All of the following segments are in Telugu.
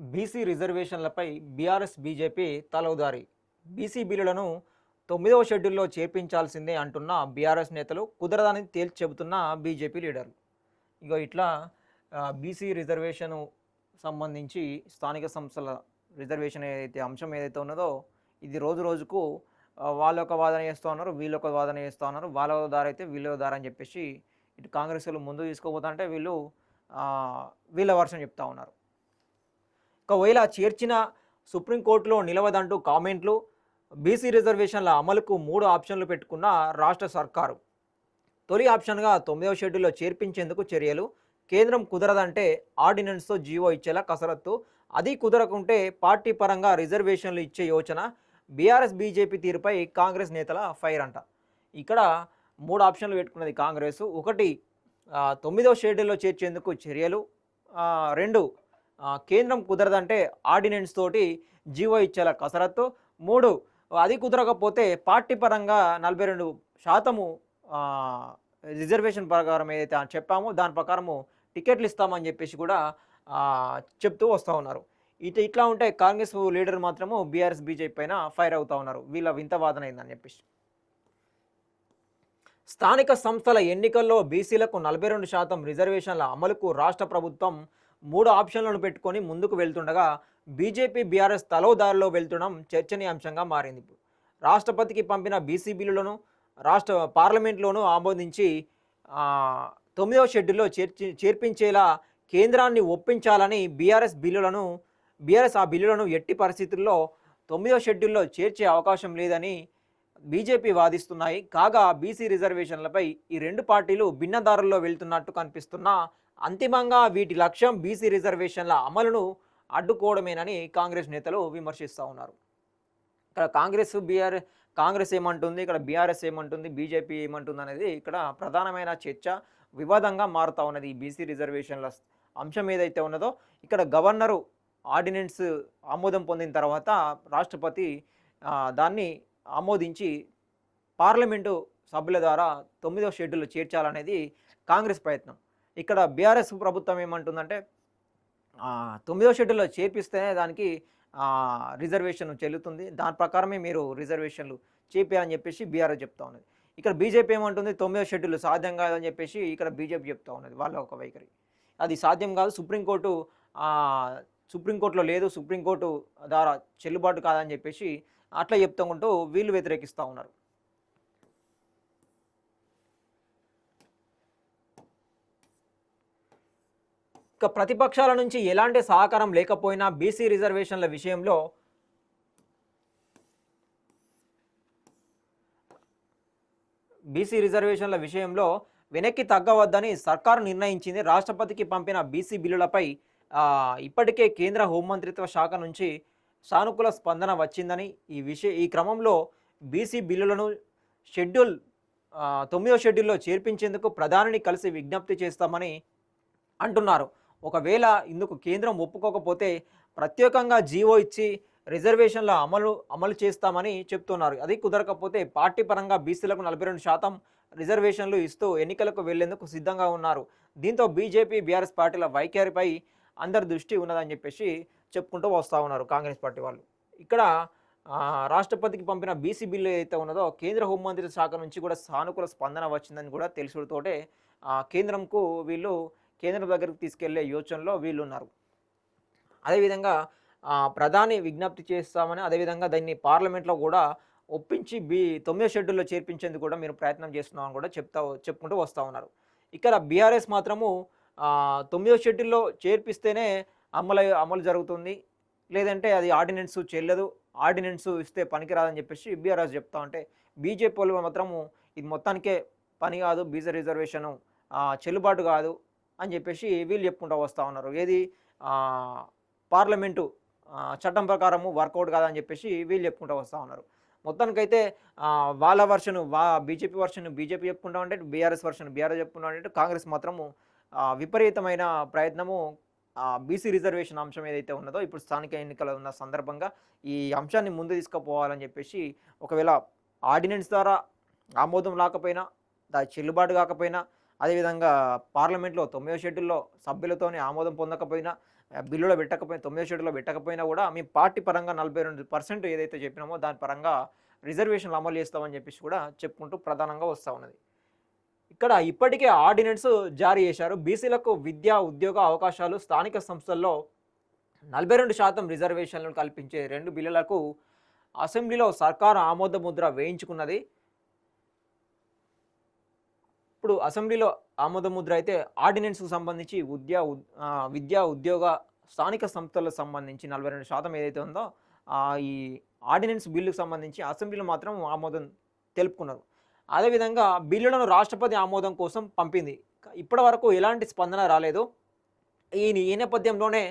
బీసీ రిజర్వేషన్లపై బీఆర్ఎస్ బీజేపీ తలవుదారి బీసీ బిల్లులను తొమ్మిదవ షెడ్యూల్లో చేర్పించాల్సిందే అంటున్న బీఆర్ఎస్ నేతలు కుదరదని తేల్చి చెబుతున్న బీజేపీ లీడర్లు. ఇగో ఇట్లా బీసీ రిజర్వేషన్ సంబంధించి స్థానిక సంస్థల రిజర్వేషన్ ఏదైతే అంశం ఏదైతే ఉన్నదో ఇది రోజు రోజుకు వాళ్ళ వాళ్ళు ఒక వాదన చేస్తూ ఉన్నారు వీళ్ళు ఒక వాదన చేస్తూ ఉన్నారు వాళ్ళ దారి అయితే వీళ్ళ దారి అని చెప్పేసి ఇటు కాంగ్రెస్ వాళ్ళు ముందు తీసుకోపోతుంటే వీళ్ళు వీళ్ళ వర్షం చెప్తా ఉన్నారు. ఒకవేళ చేర్చిన సుప్రీంకోర్టులో నిలవదంటూ కామెంట్లు. బీసీ రిజర్వేషన్ల అమలుకు మూడు ఆప్షన్లు పెట్టుకున్న రాష్ట్ర సర్కారు. తొలి ఆప్షన్గా తొమ్మిదవ షెడ్యూల్లో చేర్పించేందుకు చర్యలు. కేంద్రం కుదరదంటే ఆర్డినెన్స్తో జీవో ఇచ్చేలా కసరత్తు. అది కుదరకుంటే పార్టీ పరంగా రిజర్వేషన్లు ఇచ్చే యోచన. బీఆర్ఎస్ బీజేపీ తీరుపై కాంగ్రెస్ నేతల ఫైర్ అంట. ఇక్కడ మూడు ఆప్షన్లు పెట్టుకున్నది కాంగ్రెస్. ఒకటి తొమ్మిదవ షెడ్యూల్లో చేర్చేందుకు చర్యలు. రెండు కేంద్రం కుదరదంటే ఆర్డినెన్స్ తోటి జీవో ఇచ్చేలా కసరత్తు. మూడు అది కుదరకపోతే పార్టీ పరంగా నలభై రెండు శాతము రిజర్వేషన్ ప్రకారం ఏదైతే చెప్పామో దాని ప్రకారము టికెట్లు ఇస్తామని చెప్పేసి కూడా చెప్తూ వస్తూ ఉన్నారు. ఇట్లా ఇట్లా ఉంటే కాంగ్రెస్ లీడర్ మాత్రము బీఆర్ఎస్ బీజేపీ పైన ఫైర్ అవుతూ ఉన్నారు. వీళ్ళ వింత వాదన అయిందని చెప్పేసి. స్థానిక సంస్థల ఎన్నికల్లో బీసీలకు నలభై రెండు శాతం రిజర్వేషన్ల అమలుకు రాష్ట్ర ప్రభుత్వం మూడు ఆప్షన్లను పెట్టుకొని ముందుకు వెళ్తుండగా బీజేపీ బీఆర్ఎస్ తలోదారిలో వెళ్తుండడం చర్చనీయాంశంగా మారింది. రాష్ట్రపతికి పంపిన బీసీ బిల్లులను రాష్ట్ర పార్లమెంట్లోనూ ఆమోదించి తొమ్మిదవ షెడ్యూల్లో చేర్చి చేర్పించేలా కేంద్రాన్ని ఒప్పించాలని బీఆర్ఎస్ బిల్లులను బీఆర్ఎస్ ఆ బిల్లులను ఎట్టి పరిస్థితుల్లో తొమ్మిదవ షెడ్యూల్లో చేర్చే అవకాశం లేదని బీజేపీ వాదిస్తున్నాయి. కాగా బీసీ రిజర్వేషన్లపై ఈ రెండు పార్టీలు భిన్నదారుల్లో వెళ్తున్నట్టు కనిపిస్తున్నా అంతిమంగా వీటి లక్ష్యం బీసీ రిజర్వేషన్ల అమలును అడ్డుకోవడమేనని కాంగ్రెస్ నేతలు విమర్శిస్తూ ఉన్నారు. ఇక్కడ కాంగ్రెస్ బీఆర్ కాంగ్రెస్ ఏమంటుంది ఇక్కడ బీఆర్ఎస్ ఏమంటుంది బీజేపీ ఏమంటుంది అనేది ఇక్కడ ప్రధానమైన చర్చ వివాదంగా మారుతూ ఉన్నది ఈ బీసీ రిజర్వేషన్ల అంశం ఏదైతే ఉన్నదో ఇక్కడ గవర్నరు ఆర్డినెన్స్ ఆమోదం పొందిన తర్వాత రాష్ట్రపతి దాన్ని ఆమోదించి పార్లమెంటు సభ్యుల ద్వారా తొమ్మిదవ షెడ్యూల్లో చేర్చాలనేది కాంగ్రెస్ ప్రయత్నం. ఇక్కడ బీఆర్ఎస్ ప్రభుత్వం ఏమంటుందంటే తొమ్మిదో షెడ్యూల్లో చేర్పిస్తేనే దానికి రిజర్వేషన్ చెల్లుతుంది. దాని ప్రకారమే మీరు రిజర్వేషన్లు చేపేయాలని చెప్పేసి బీఆర్ఎస్ చెప్తా ఉన్నది. ఇక్కడ బీజేపీ ఏమంటుంది తొమ్మిదో షెడ్యూల్ సాధ్యం కాదని చెప్పేసి ఇక్కడ బీజేపీ చెప్తా ఉన్నది వాళ్ళ ఒక వైఖరి. అది సాధ్యం కాదు సుప్రీంకోర్టు సుప్రీంకోర్టులో లేదు సుప్రీంకోర్టు ద్వారా చెల్లుబాటు కాదని చెప్పేసి అట్లా చెప్తుంటూ వీళ్ళు వ్యతిరేకిస్తూ ఉన్నారు. ప్రతిపక్షాల నుంచి ఎలాంటి సహకారం లేకపోయినా బీసీ రిజర్వేషన్ల విషయంలో బీసీ రిజర్వేషన్ల విషయంలో వెనక్కి తగ్గవద్దని సర్కారు నిర్ణయించింది. రాష్ట్రపతికి పంపిన బీసీ బిల్లులపై ఇప్పటికే కేంద్ర హోంమంత్రిత్వ శాఖ నుంచి సానుకూల స్పందన వచ్చిందని ఈ విషయ ఈ క్రమంలో బీసీ బిల్లులను షెడ్యూల్ తొమ్మిదో షెడ్యూల్లో చేర్పించేందుకు ప్రధానిని కలిసి విజ్ఞప్తి చేస్తామని అంటున్నారు. ఒకవేళ ఇందుకు కేంద్రం ఒప్పుకోకపోతే ప్రత్యేకంగా జీవో ఇచ్చి రిజర్వేషన్ల అమలు అమలు చేస్తామని చెప్తున్నారు. అది కుదరకపోతే పార్టీ పరంగా బీసీలకు నలభై రెండు శాతం రిజర్వేషన్లు ఇస్తూ ఎన్నికలకు వెళ్ళేందుకు సిద్ధంగా ఉన్నారు. దీంతో బీజేపీ బీఆర్ఎస్ పార్టీల వైఖరిపై అందరి దృష్టి ఉన్నదని చెప్పేసి చెప్పుకుంటూ వస్తూ ఉన్నారు కాంగ్రెస్ పార్టీ వాళ్ళు. ఇక్కడ రాష్ట్రపతికి పంపిన బీసీ బిల్లు ఏదైతే ఉన్నదో కేంద్ర హోంమంత్రి శాఖ నుంచి కూడా సానుకూల స్పందన వచ్చిందని కూడా తెలుసుడుతోటే ఆ, కేంద్రంకు వీళ్ళు కేంద్రం దగ్గరికి తీసుకెళ్ళే యోచనలో వీళ్ళు ఉన్నారు అదేవిధంగా ప్రధాని విజ్ఞప్తి చేస్తామని అదేవిధంగా దాన్ని పార్లమెంట్లో కూడా ఒప్పించి బి తొమ్మిదో షెడ్యూల్లో చేర్పించేందుకు కూడా మీరు ప్రయత్నం చేస్తున్నామని కూడా చెప్తా చెప్పుకుంటూ వస్తూ ఉన్నారు. ఇక్కడ బీఆర్ఎస్ మాత్రము తొమ్మిదో షెడ్యూల్లో చేర్పిస్తేనే అమలు అమలు జరుగుతుంది. లేదంటే అది ఆర్డినెన్స్ చెల్లదు. ఆర్డినెన్స్ ఇస్తే పనికిరాదని చెప్పేసి బీఆర్ఎస్ చెప్తా ఉంటే బీజేపీ వాళ్ళు మాత్రము ఇది మొత్తానికే పని కాదు బీజే రిజర్వేషను చెల్లుబాటు కాదు. అని చెప్పేసి వీళ్ళు చెప్పుకుంటూ వస్తూ ఉన్నారు. ఏది? పార్లమెంటు చట్టం ప్రకారము వర్కౌట్ కాదని చెప్పేసి వీళ్ళు చెప్పుకుంటూ వస్తూ ఉన్నారు. మొత్తానికైతే వాళ్ళ వర్షన్ వా బీజేపీ వర్షన్ బీజేపీ చెప్పుకుంటా ఉంటే బీఆర్ఎస్ వర్షన్ బీఆర్ఎస్ చెప్పుకుంటా ఉంటే కాంగ్రెస్ మాత్రము విపరీతమైన ప్రయత్నము బీసీ రిజర్వేషన్ అంశం ఏదైతే ఉన్నదో ఇప్పుడు స్థానిక ఎన్నికలు ఉన్న సందర్భంగా ఈ అంశాన్ని ముందు తీసుకుపోవాలని చెప్పేసి ఒకవేళ ఆర్డినెన్స్ ద్వారా ఆమోదం రాకపోయినా దా చెల్లుబాటు కాకపోయినా అదేవిధంగా పార్లమెంట్లో తొమ్మిదో షెడ్యూల్లో సభ్యులతోనే ఆమోదం పొందకపోయినా బిల్లులో పెట్టకపోయినా తొమ్మిదో షెడ్యూల్లో పెట్టకపోయినా కూడా మేము పార్టీ పరంగా నలభై రెండు పర్సెంట్ ఏదైతే చెప్పినామో దాని పరంగా రిజర్వేషన్లు అమలు చేస్తామని చెప్పేసి కూడా చెప్పుకుంటూ ప్రధానంగా వస్తూ ఉన్నది. ఇక్కడ ఇప్పటికే ఆర్డినెన్స్ జారీ చేశారు. బీసీలకు విద్యా ఉద్యోగ అవకాశాలు స్థానిక సంస్థల్లో నలభై రెండు శాతం రిజర్వేషన్లను కల్పించే రెండు బిల్లులకు అసెంబ్లీలో సర్కారు ఆమోద ముద్ర వేయించుకున్నది. ఇప్పుడు అసెంబ్లీలో ఆమోద ముద్ర అయితే ఆర్డినెన్స్కు సంబంధించి ఉద్యా విద్యా ఉద్యోగ స్థానిక సంస్థలకు సంబంధించి నలభై రెండు శాతం ఏదైతే ఉందో ఈ ఆర్డినెన్స్ బిల్లుకు సంబంధించి అసెంబ్లీలో మాత్రం ఆమోదం తెలుపుకున్నారు. అదేవిధంగా బిల్లులను రాష్ట్రపతి ఆమోదం కోసం పంపింది. ఇప్పటి వరకు ఎలాంటి స్పందన రాలేదు. ఈ ఈ నేపథ్యంలోనే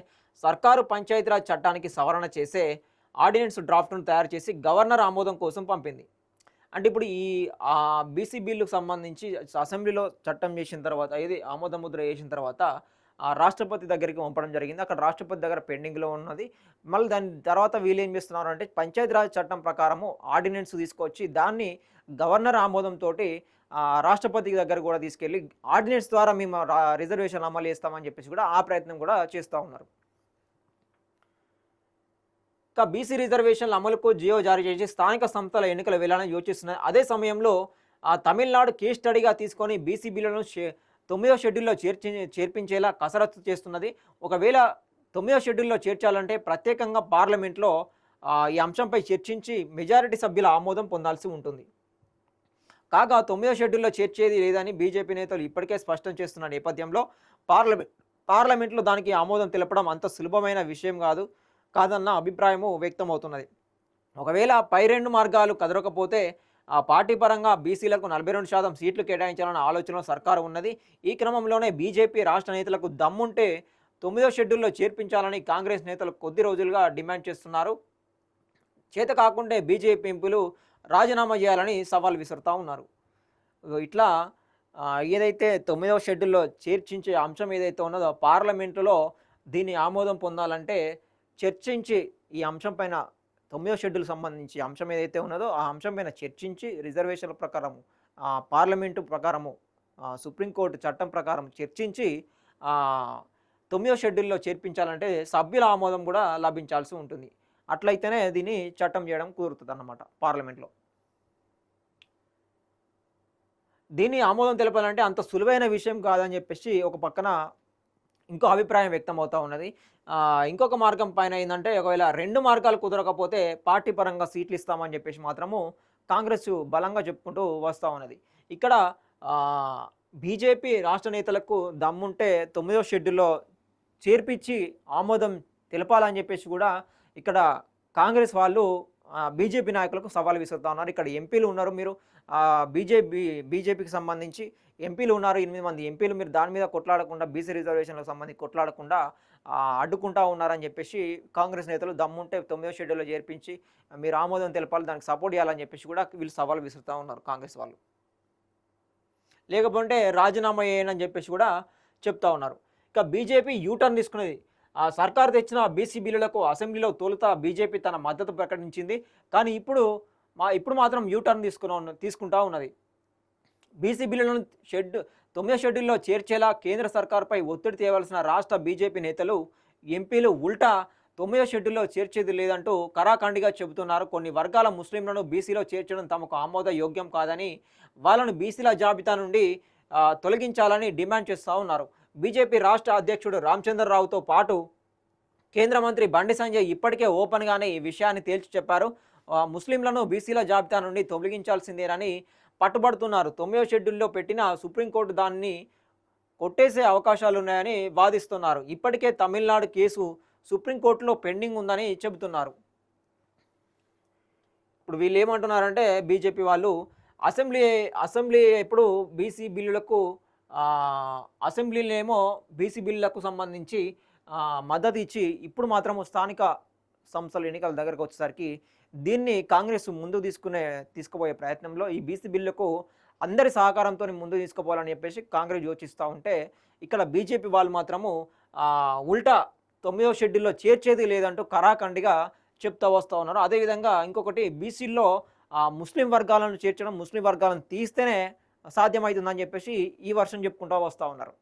సర్కారు పంచాయతీరాజ్ చట్టానికి సవరణ చేసే ఆర్డినెన్స్ డ్రాఫ్ట్ను తయారు చేసి గవర్నర్ ఆమోదం కోసం పంపింది. అంటే ఇప్పుడు ఈ బీసీ బిల్లుకు సంబంధించి అసెంబ్లీలో చట్టం చేసిన తర్వాత ఇది ఆమోదముద్ర చేసిన వేసిన తర్వాత ఆ రాష్ట్రపతి దగ్గరికి పంపడం జరిగింది. అక్కడ రాష్ట్రపతి దగ్గర పెండింగ్లో ఉన్నది. మళ్ళీ దాని తర్వాత వీళ్ళు ఏం చేస్తున్నారు అంటే పంచాయతీరాజ్ చట్టం ప్రకారము ఆర్డినెన్స్ తీసుకొచ్చి దాన్ని గవర్నర్ ఆమోదంతో రాష్ట్రపతి దగ్గర కూడా తీసుకెళ్ళి ఆర్డినెన్స్ ద్వారా మేము రిజర్వేషన్ అమలు చేస్తామని చెప్పేసి కూడా ఆ ప్రయత్నం కూడా చేస్తూ ఉన్నారు. ఇక బీసీ రిజర్వేషన్ల అమలుకు జియో జారీ చేసి స్థానిక సంస్థల ఎన్నికలు వెళ్ళాలని యోచిస్తున్నాయి. అదే సమయంలో ఆ తమిళనాడు కేస్ స్టడీగా తీసుకొని బీసీ బిల్లులను తొమ్మిదో షెడ్యూల్లో చేర్చి చేర్పించేలా కసరత్తు చేస్తున్నది. ఒకవేళ తొమ్మిదో షెడ్యూల్లో చేర్చాలంటే ప్రత్యేకంగా పార్లమెంట్లో ఈ అంశంపై చర్చించి మెజారిటీ సభ్యుల ఆమోదం పొందాల్సి ఉంటుంది. కాగా తొమ్మిదో షెడ్యూల్లో చేర్చేది లేదని బీజేపీ నేతలు ఇప్పటికే స్పష్టం చేస్తున్న నేపథ్యంలో పార్లమెంట్ పార్లమెంట్లో దానికి ఆమోదం తెలపడం అంత సులభమైన విషయం కాదు. కాదన్న అభిప్రాయము వ్యక్తమవుతున్నది. ఒకవేళ పై రెండు మార్గాలు కదలకపోతే ఆ పార్టీ పరంగా బీసీలకు నలభై రెండు శాతం సీట్లు కేటాయించాలన్న ఆలోచనలో సర్కారు ఉన్నది. ఈ క్రమంలోనే బీజేపీ రాష్ట్ర నేతలకు దమ్ముంటే తొమ్మిదో షెడ్యూల్లో చేర్పించాలని కాంగ్రెస్ నేతలు కొద్ది రోజులుగా డిమాండ్ చేస్తున్నారు. చేత కాకుంటే బీజేపీ ఎంపీలు రాజీనామా చేయాలని సవాల్ విసురుతూ ఉన్నారు. ఇట్లా ఏదైతే తొమ్మిదవ షెడ్యూల్లో చేర్చించే అంశం ఏదైతే ఉన్నదో పార్లమెంటులో దీన్ని ఆమోదం పొందాలంటే చర్చించి ఈ అంశం పైన తొమ్మిదో షెడ్యూల్ సంబంధించి అంశం ఏదైతే ఉన్నదో ఆ అంశం పైన చర్చించి రిజర్వేషన్ల ప్రకారము పార్లమెంటు ప్రకారము సుప్రీంకోర్టు చట్టం ప్రకారం చర్చించి తొమ్మిదో షెడ్యూల్లో చేర్పించాలంటే సభ్యుల ఆమోదం కూడా లభించాల్సి ఉంటుంది. అట్లయితేనే దీన్ని చట్టం చేయడం కుదురుతుంది అన్నమాట పార్లమెంట్లో. దీన్ని ఆమోదం తెలపాలంటే అంత సులువైన విషయం కాదని చెప్పేసి ఒక పక్కన ఇంకో అభిప్రాయం వ్యక్తం అవుతూ ఉన్నది. ఇంకొక మార్గం పైన ఏంటంటే ఒకవేళ రెండు మార్గాలు కుదరకపోతే పార్టీ పరంగా సీట్లు ఇస్తామని చెప్పేసి మాత్రము కాంగ్రెస్ బలంగా చెప్పుకుంటూ వస్తూ ఉన్నది. ఇక్కడ బీజేపీ రాష్ట్ర నేతలకు దమ్ముంటే తొమ్మిదో షెడ్యూల్లో చేర్పించి ఆమోదం తెలపాలని చెప్పేసి కూడా ఇక్కడ కాంగ్రెస్ వాళ్ళు బీజేపీ నాయకులకు సవాల్ విసురుతా ఉన్నారు. ఇక్కడ ఎంపీలు ఉన్నారు మీరు. బీజేపీ బీజేపీకి సంబంధించి ఎంపీలు ఉన్నారు. ఎనిమిది మంది ఎంపీలు మీరు దాని మీద కొట్లాడకుండా బీసీ రిజర్వేషన్లకు సంబంధించి కొట్లాడకుండా అడ్డుకుంటా ఉన్నారని చెప్పేసి కాంగ్రెస్ నేతలు దమ్ముంటే తొమ్మిదో షెడ్యూల్లో చేర్పించి మీరు ఆమోదం తెలపాలి దానికి సపోర్ట్ చేయాలని చెప్పేసి కూడా వీళ్ళు సవాల్ విసురుతూ ఉన్నారు కాంగ్రెస్ వాళ్ళు. లేకపోతే రాజీనామా చేయనని చెప్పేసి కూడా చెప్తా ఉన్నారు. ఇక బీజేపీ యూటర్న్ తీసుకునేది సర్కార్ తెచ్చిన బీసీ బిల్లులకు అసెంబ్లీలో తొలుత బీజేపీ తన మద్దతు ప్రకటించింది. కానీ ఇప్పుడు మా ఇప్పుడు మాత్రం యూటర్న్ తీసుకున్న తీసుకుంటా ఉన్నది. బీసీ బిల్లులను షెడ్ తొమ్మిదో షెడ్యూల్లో చేర్చేలా కేంద్ర సర్కార్పై ఒత్తిడి తేవాల్సిన రాష్ట్ర బీజేపీ నేతలు ఎంపీలు ఉల్టా తొమ్మిదో షెడ్యూల్లో చేర్చేది లేదంటూ కరాఖండిగా చెబుతున్నారు. కొన్ని వర్గాల ముస్లింలను బీసీలో చేర్చడం తమకు ఆమోద యోగ్యం కాదని వాళ్ళను బీసీల జాబితా నుండి తొలగించాలని డిమాండ్ చేస్తూ ఉన్నారు. బీజేపీ రాష్ట్ర అధ్యక్షుడు రామచంద్రరావుతో పాటు కేంద్ర మంత్రి బండి సంజయ్ ఇప్పటికే ఓపెన్గానే ఈ విషయాన్ని తేల్చి చెప్పారు. ముస్లింలను బీసీల జాబితా నుండి తొలగించాల్సిందేనని పట్టుబడుతున్నారు. తొమ్మిదో షెడ్యూల్లో పెట్టిన సుప్రీంకోర్టు దాన్ని కొట్టేసే అవకాశాలు ఉన్నాయని వాదిస్తున్నారు. ఇప్పటికే తమిళనాడు కేసు సుప్రీంకోర్టులో పెండింగ్ ఉందని చెబుతున్నారు. ఇప్పుడు వీళ్ళు ఏమంటున్నారంటే బీజేపీ వాళ్ళు అసెంబ్లీ అసెంబ్లీ ఎప్పుడు బీసీ బిల్లులకు అసెంబ్లీలేమో బీసీ బిల్లులకు సంబంధించి మద్దతు ఇచ్చి ఇప్పుడు మాత్రం స్థానిక సంస్థల ఎన్నికల దగ్గరకు వచ్చేసరికి దీన్ని కాంగ్రెస్ ముందు తీసుకునే తీసుకుపోయే ప్రయత్నంలో ఈ బీసీ బిల్లుకు అందరి సహకారంతో ముందు తీసుకుపోవాలని చెప్పేసి కాంగ్రెస్ యోచిస్తూ ఉంటే ఇక్కడ బీజేపీ వాళ్ళు మాత్రము ఉల్టా తొమ్మిదవ షెడ్యూల్లో చేర్చేది లేదంటూ కరాఖండిగా చెప్తా వస్తూ ఉన్నారు. అదేవిధంగా ఇంకొకటి బీసీల్లో ముస్లిం వర్గాలను చేర్చడం ముస్లిం వర్గాలను తీస్తేనే సాధ్యమవుతుందని చెప్పేసి ఈ వర్షం చెప్పుకుంటూ వస్తూ ఉన్నారు.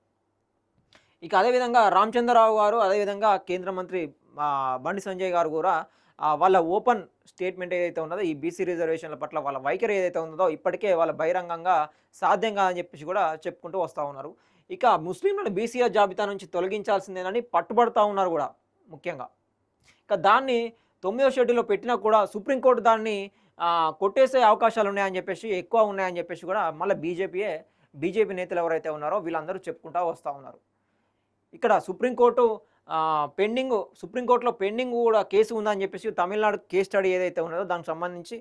ఇక అదేవిధంగా రామచంద్రరావు గారు అదేవిధంగా కేంద్ర మంత్రి బండి సంజయ్ గారు కూడా వాళ్ళ ఓపెన్ స్టేట్మెంట్ ఏదైతే ఉన్నదో ఈ బీసీ రిజర్వేషన్ల పట్ల వాళ్ళ వైఖరి ఏదైతే ఉందో ఇప్పటికే వాళ్ళ బహిరంగంగా సాధ్యం కాదని చెప్పేసి కూడా చెప్పుకుంటూ వస్తూ ఉన్నారు. ఇక ముస్లింలను బీసీఆర్ జాబితా నుంచి తొలగించాల్సిందేనని పట్టుబడతా ఉన్నారు కూడా ముఖ్యంగా. ఇక దాన్ని తొమ్మిదో షెడ్యూల్లో పెట్టినా కూడా సుప్రీంకోర్టు దాన్ని కొట్టేసే అవకాశాలు ఉన్నాయని చెప్పేసి ఎక్కువ ఉన్నాయని చెప్పేసి కూడా మళ్ళీ బీజేపీయే బీజేపీ నేతలు ఎవరైతే ఉన్నారో వీళ్ళందరూ చెప్పుకుంటూ వస్తూ ఉన్నారు. ఇక్కడ సుప్రీంకోర్టు పెండింగ్ సుప్రీంకోర్టులో పెండింగ్ కూడా కేసు ఉందని చెప్పేసి తమిళనాడు కేస్ స్టడీ ఏదైతే ఉన్నదో దానికి సంబంధించి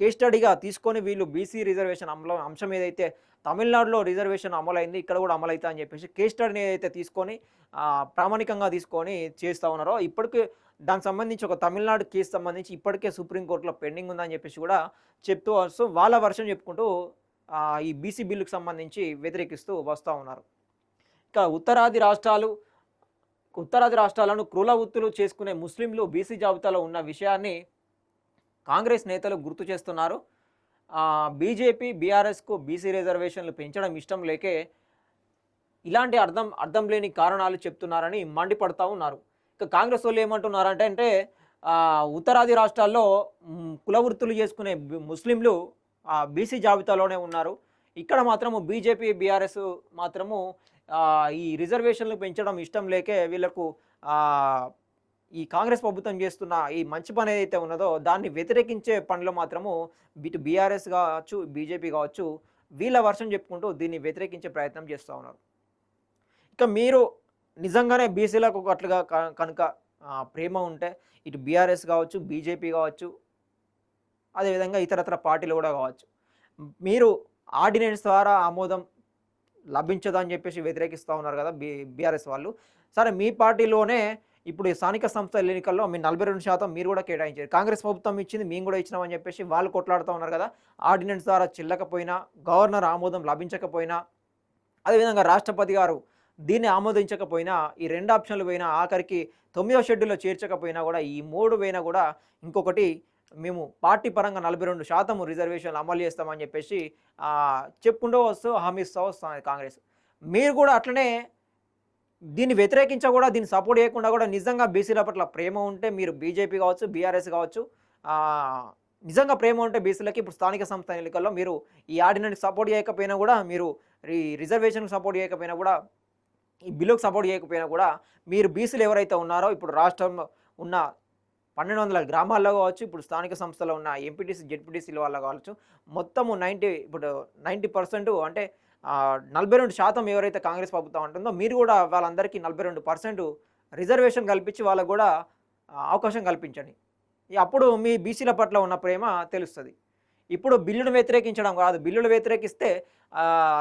కేస్ స్టడీగా తీసుకొని వీళ్ళు బీసీ రిజర్వేషన్ అమలు అంశం ఏదైతే తమిళనాడులో రిజర్వేషన్ అమలైంది ఇక్కడ కూడా అమలవుతా అని చెప్పేసి కేస్ స్టడీని ఏదైతే తీసుకొని ప్రామాణికంగా తీసుకొని చేస్తూ ఉన్నారో ఇప్పటికీ దానికి సంబంధించి ఒక తమిళనాడు కేసు సంబంధించి ఇప్పటికే సుప్రీంకోర్టులో పెండింగ్ ఉందని చెప్పేసి కూడా చెప్తూ వస్తూ వాళ్ళ వర్షం చెప్పుకుంటూ ఈ బీసీ బిల్లుకు సంబంధించి వ్యతిరేకిస్తూ వస్తూ ఉన్నారు. ఇక ఉత్తరాది రాష్ట్రాలు ఉత్తరాది రాష్ట్రాలను క్రూల వృత్తులు చేసుకునే ముస్లింలు బీసీ జాబితాలో ఉన్న విషయాన్ని కాంగ్రెస్ నేతలు గుర్తు చేస్తున్నారు. బీజేపీ బీఆర్ఎస్కు బీసీ రిజర్వేషన్లు పెంచడం ఇష్టం లేకే ఇలాంటి అర్థం అర్థం లేని కారణాలు చెప్తున్నారని మండిపడతా ఉన్నారు. కాంగ్రెస్ వాళ్ళు ఏమంటున్నారంటే అంటే ఉత్తరాది రాష్ట్రాల్లో కులవృత్తులు కుల వృత్తులు చేసుకునే ముస్లింలు బీసీ జాబితాలోనే ఉన్నారు. ఇక్కడ మాత్రము బీజేపీ బీఆర్ఎస్ మాత్రము ఈ రిజర్వేషన్లు పెంచడం ఇష్టం లేకే వీళ్ళకు ఈ కాంగ్రెస్ ప్రభుత్వం చేస్తున్న ఈ మంచి పని ఏదైతే ఉన్నదో దాన్ని వ్యతిరేకించే పనులు మాత్రము ఇటు బీఆర్ఎస్ కావచ్చు బీజేపీ కావచ్చు వీళ్ళ వర్షం చెప్పుకుంటూ దీన్ని వ్యతిరేకించే ప్రయత్నం చేస్తూ ఉన్నారు. ఇక మీరు నిజంగానే బీసీలకు ఒకట్లుగా కనుక ప్రేమ ఉంటే ఇటు బీఆర్ఎస్ కావచ్చు బీజేపీ కావచ్చు అదేవిధంగా ఇతరతర పార్టీలు కూడా కావచ్చు. మీరు ఆర్డినెన్స్ ద్వారా ఆమోదం లభించదని చెప్పేసి వ్యతిరేకిస్తూ ఉన్నారు కదా బీ బీఆర్ఎస్ వాళ్ళు. సరే మీ పార్టీలోనే ఇప్పుడు స్థానిక సంస్థల ఎన్నికల్లో మీ నలభై రెండు శాతం మీరు కూడా కేటాయించారు. కాంగ్రెస్ ప్రభుత్వం ఇచ్చింది మేము కూడా ఇచ్చినామని చెప్పేసి వాళ్ళు కొట్లాడుతూ ఉన్నారు కదా. ఆర్డినెన్స్ ద్వారా చెల్లకపోయినా గవర్నర్ ఆమోదం లభించకపోయినా అదేవిధంగా రాష్ట్రపతి గారు దీన్ని ఆమోదించకపోయినా ఈ రెండు ఆప్షన్లు పోయినా ఆఖరికి తొమ్మిదో షెడ్యూల్లో చేర్చకపోయినా కూడా ఈ మూడు పోయినా కూడా ఇంకొకటి మేము పార్టీ పరంగా నలభై రెండు శాతం రిజర్వేషన్లు అమలు చేస్తామని చెప్పేసి చెప్పుకుంటూ వస్తూ హామీ ఇస్తూ వస్తుంది కాంగ్రెస్. మీరు కూడా అట్లనే దీన్ని వ్యతిరేకించా కూడా దీన్ని సపోర్ట్ చేయకుండా కూడా నిజంగా బీసీల పట్ల ప్రేమ ఉంటే మీరు బీజేపీ కావచ్చు బీఆర్ఎస్ కావచ్చు నిజంగా ప్రేమ ఉంటే బీసీలకి ఇప్పుడు స్థానిక సంస్థ ఎన్నికల్లో మీరు ఈ ఆర్డినెన్స్ సపోర్ట్ చేయకపోయినా కూడా మీరు ఈ రిజర్వేషన్కి సపోర్ట్ చేయకపోయినా కూడా ఈ బిల్లుకు సపోర్ట్ చేయకపోయినా కూడా మీరు బీసీలు ఎవరైతే ఉన్నారో ఇప్పుడు రాష్ట్రంలో ఉన్న పన్నెండు వందల గ్రామాల్లో కావచ్చు ఇప్పుడు స్థానిక సంస్థలో ఉన్న ఎంపీటీసీ జెడ్పీటీసీల వల్ల కావచ్చు మొత్తము నైంటీ ఇప్పుడు నైంటీ పర్సెంట్ అంటే నలభై రెండు శాతం ఎవరైతే కాంగ్రెస్ ప్రభుత్వం ఉంటుందో మీరు కూడా వాళ్ళందరికీ నలభై రెండు పర్సెంట్ రిజర్వేషన్ కల్పించి వాళ్ళకు కూడా అవకాశం కల్పించండి. అప్పుడు మీ బీసీల పట్ల ఉన్న ప్రేమ తెలుస్తుంది. ఇప్పుడు బిల్లును వ్యతిరేకించడం కాదు. బిల్లులు వ్యతిరేకిస్తే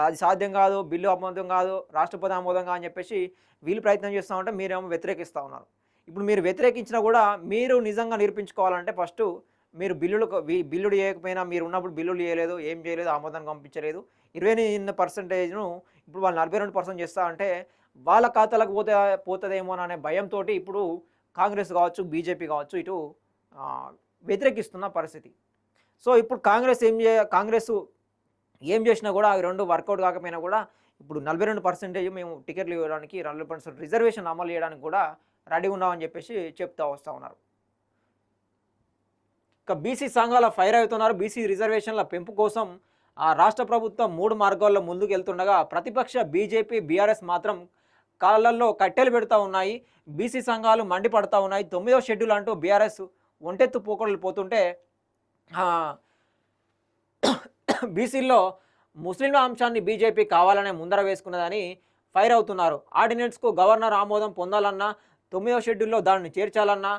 అది సాధ్యం కాదు బిల్లు ఆమోదం కాదు రాష్ట్రపతి ఆమోదం కాదు అని చెప్పేసి వీళ్ళు ప్రయత్నం చేస్తూ ఉంటే మీరేమో వ్యతిరేకిస్తూ ఉన్నారు. ఇప్పుడు మీరు వ్యతిరేకించినా కూడా మీరు నిజంగా నిరూపించుకోవాలంటే ఫస్ట్ మీరు బిల్లులు బిల్లులు చేయకపోయినా మీరు ఉన్నప్పుడు బిల్లులు చేయలేదు ఏం చేయలేదు ఆమోదాన్ని పంపించలేదు. ఇరవై ఎనిమిది పర్సెంటేజ్ను ఇప్పుడు వాళ్ళు నలభై రెండు పర్సెంట్ చేస్తా అంటే వాళ్ళ ఖాతాలకు పోతే పోతుందేమో అనే భయంతో ఇప్పుడు కాంగ్రెస్ కావచ్చు బీజేపీ కావచ్చు ఇటు వ్యతిరేకిస్తున్న పరిస్థితి. సో ఇప్పుడు కాంగ్రెస్ ఏం చే కాంగ్రెస్ ఏం చేసినా కూడా అవి రెండు వర్కౌట్ కాకపోయినా కూడా ఇప్పుడు నలభై రెండు పర్సెంటేజ్ మేము టికెట్లు ఇవ్వడానికి నలభై పర్సెంట్ రిజర్వేషన్ అమలు చేయడానికి కూడా రెడీ ఉన్నామని చెప్పేసి చెప్తా వస్తూ ఉన్నారు. ఇక బీసీ సంఘాల ఫైర్ అవుతున్నారు. బీసీ రిజర్వేషన్ల పెంపు కోసం ఆ రాష్ట్ర ప్రభుత్వం మూడు మార్గాల్లో ముందుకు వెళ్తుండగా ప్రతిపక్ష బీజేపీ బీఆర్ఎస్ మాత్రం కాళ్ళల్లో కట్టెలు పెడతా ఉన్నాయి. బీసీ సంఘాలు మండిపడతా ఉన్నాయి. తొమ్మిదో షెడ్యూల్ అంటూ బీఆర్ఎస్ ఒంటెత్తు పోకడలు పోతుంటే బీసీల్లో ముస్లింల అంశాన్ని బీజేపీ కావాలనే ముందర వేసుకున్నదని ఫైర్ అవుతున్నారు. ఆర్డినెన్స్కు గవర్నర్ ఆమోదం పొందాలన్నా తొమ్మిదవ షెడ్యూల్లో దానిని చేర్చాలన్నా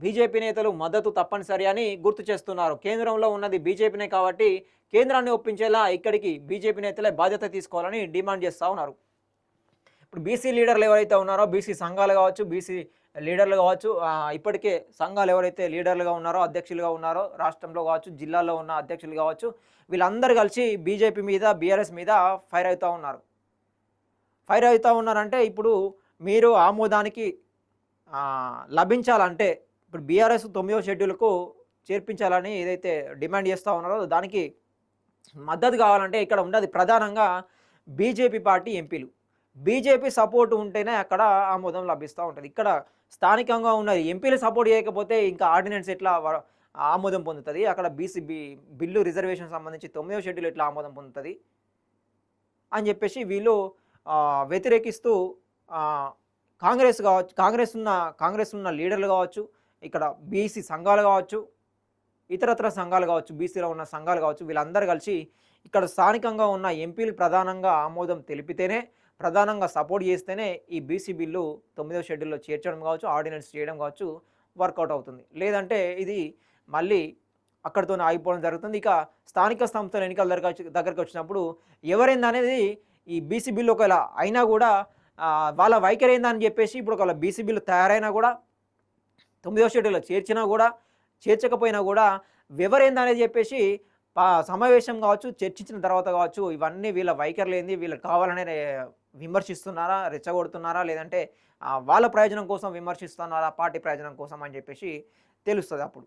బీజేపీ నేతలు మద్దతు తప్పనిసరి అని గుర్తు చేస్తున్నారు. కేంద్రంలో ఉన్నది బీజేపీనే కాబట్టి కేంద్రాన్ని ఒప్పించేలా ఇక్కడికి బీజేపీ నేతలే బాధ్యత తీసుకోవాలని డిమాండ్ చేస్తూ ఉన్నారు. ఇప్పుడు బీసీ లీడర్లు ఎవరైతే ఉన్నారో బీసీ సంఘాలు కావచ్చు బీసీ లీడర్లు కావచ్చు ఇప్పటికే సంఘాలు ఎవరైతే లీడర్లుగా ఉన్నారో అధ్యక్షులుగా ఉన్నారో రాష్ట్రంలో కావచ్చు జిల్లాలో ఉన్న అధ్యక్షులు కావచ్చు వీళ్ళందరూ కలిసి బీజేపీ మీద బీఆర్ఎస్ మీద ఫైర్ అవుతూ ఉన్నారు. ఫైర్ అవుతూ ఉన్నారంటే ఇప్పుడు మీరు ఆమోదానికి లభించాలంటే ఇప్పుడు బీఆర్ఎస్ తొమ్మిదో షెడ్యూల్కు చేర్పించాలని ఏదైతే డిమాండ్ చేస్తూ ఉన్నారో దానికి మద్దతు కావాలంటే ఇక్కడ ఉన్నది ప్రధానంగా BJP party MPs. BJP support ఉంటేనే అక్కడ ఆమోదం లభిస్తూ ఉంటుంది. ఇక్కడ స్థానికంగా ఉన్న ఎంపీలు సపోర్ట్ చేయకపోతే ఇంకా ఆర్డినెన్స్ ఎట్లా ఆమోదం పొందుతుంది? అక్కడ బీసీ బి బిల్లు రిజర్వేషన్ సంబంధించి తొమ్మిదవ షెడ్యూల్ ఎట్లా ఆమోదం పొందుతుంది? అని చెప్పేసి వీళ్ళు వ్యతిరేకిస్తూ కాంగ్రెస్ కావచ్చు కాంగ్రెస్ ఉన్న కాంగ్రెస్ ఉన్న లీడర్లు కావచ్చు ఇక్కడ బీసీ సంఘాలు కావచ్చు ఇతరత్ర సంఘాలు కావచ్చు బీసీలో ఉన్న సంఘాలు కావచ్చు వీళ్ళందరూ కలిసి ఇక్కడ స్థానికంగా ఉన్న ఎంపీలు ప్రధానంగా ఆమోదం తెలిపితేనే ప్రధానంగా సపోర్ట్ చేస్తేనే ఈ బీసీ బిల్లు తొమ్మిదవ షెడ్యూల్లో చేర్చడం కావచ్చు ఆర్డినెన్స్ చేయడం కావచ్చు వర్కౌట్ అవుతుంది. లేదంటే ఇది మళ్ళీ అక్కడితోనే ఆగిపోవడం జరుగుతుంది. ఇక స్థానిక సంస్థల ఎన్నికల దగ్గర దగ్గరకు వచ్చినప్పుడు ఎవరైందనేది ఈ బీసీ బిల్లు ఒకవేళ అయినా కూడా వాళ్ళ వైఖరి ఏందని చెప్పేసి ఇప్పుడు ఒకవేళ బీసీ బిల్లు తయారైనా కూడా తొమ్మిదవ షెడ్యూల్లో చేర్చినా కూడా చేర్చకపోయినా కూడా వివరేందనేది చెప్పేసి సమావేశం కావచ్చు చర్చించిన తర్వాత కావచ్చు ఇవన్నీ వీళ్ళ వైఖరి లేనిది వీళ్ళకి కావాలనే విమర్శిస్తున్నారా రెచ్చగొడుతున్నారా లేదంటే వాళ్ళ ప్రయోజనం కోసం విమర్శిస్తున్నారా పార్టీ ప్రయోజనం కోసం అని చెప్పేసి తెలుస్తుంది అప్పుడు.